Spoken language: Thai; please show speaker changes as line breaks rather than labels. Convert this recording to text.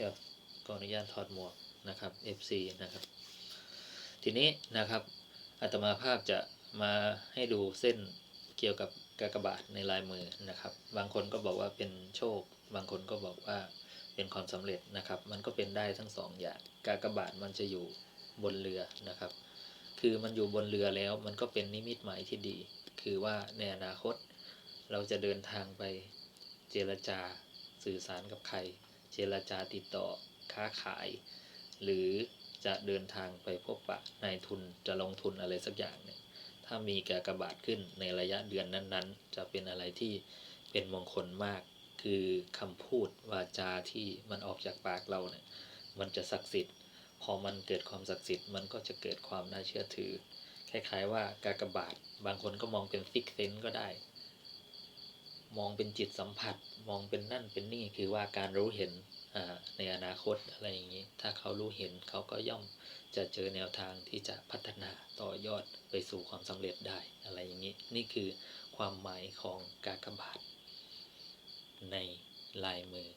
เดี๋ยวขออนุญาตถอดหมวกนะครับ FC นะครับ ทีนี้นะครับอาตมาภาพจะมาให้ดูเส้นเกี่ยวกับกากบาทในลายมือนะครับ บางคนก็บอกว่าเป็นโชค บางคนก็บอกว่าเป็นความสำเร็จนะครับ มันก็เป็นได้ทั้งสองอย่าง กากบาทมันจะอยู่บนเรือนะครับ คือมันอยู่บนเรือแล้วมันก็เป็นนิมิตหมายที่ดี คือว่าในอนาคตเราจะเดินทางไปเจรจาสื่อสารกับใคร เจรจาติดต่อค้าขาย หรือจะเดินทางไปพบปะนายทุนจะลงทุนอะไรสักอย่างเนี่ยถ้ามีกากบาทขึ้นในระยะเดือนนั้นๆ จะเป็นอะไรที่เป็นมงคลมาก คือคำพูดวาจาที่มันออกจากปากเราเนี่ยมันจะศักดิ์สิทธิ์ พอมันเกิดความศักดิ์สิทธิ์มันก็จะเกิดความน่าเชื่อถือ คล้ายๆว่ากากบาท บางคนก็มองเป็นฟิกเซนก็ได้ มองเป็นจิตสัมผัส มองเป็นนั่นเป็นนี่คือว่าการรู้เห็นในอนาคตอะไรอย่างนี้ ถ้าเขารู้เห็นเขาก็ย่อมจะเจอแนวทางที่จะพัฒนาต่อยอดไปสู่ความสำเร็จได้อะไรอย่างนี้ นี่คือความหมายของกากบาทในลายมือ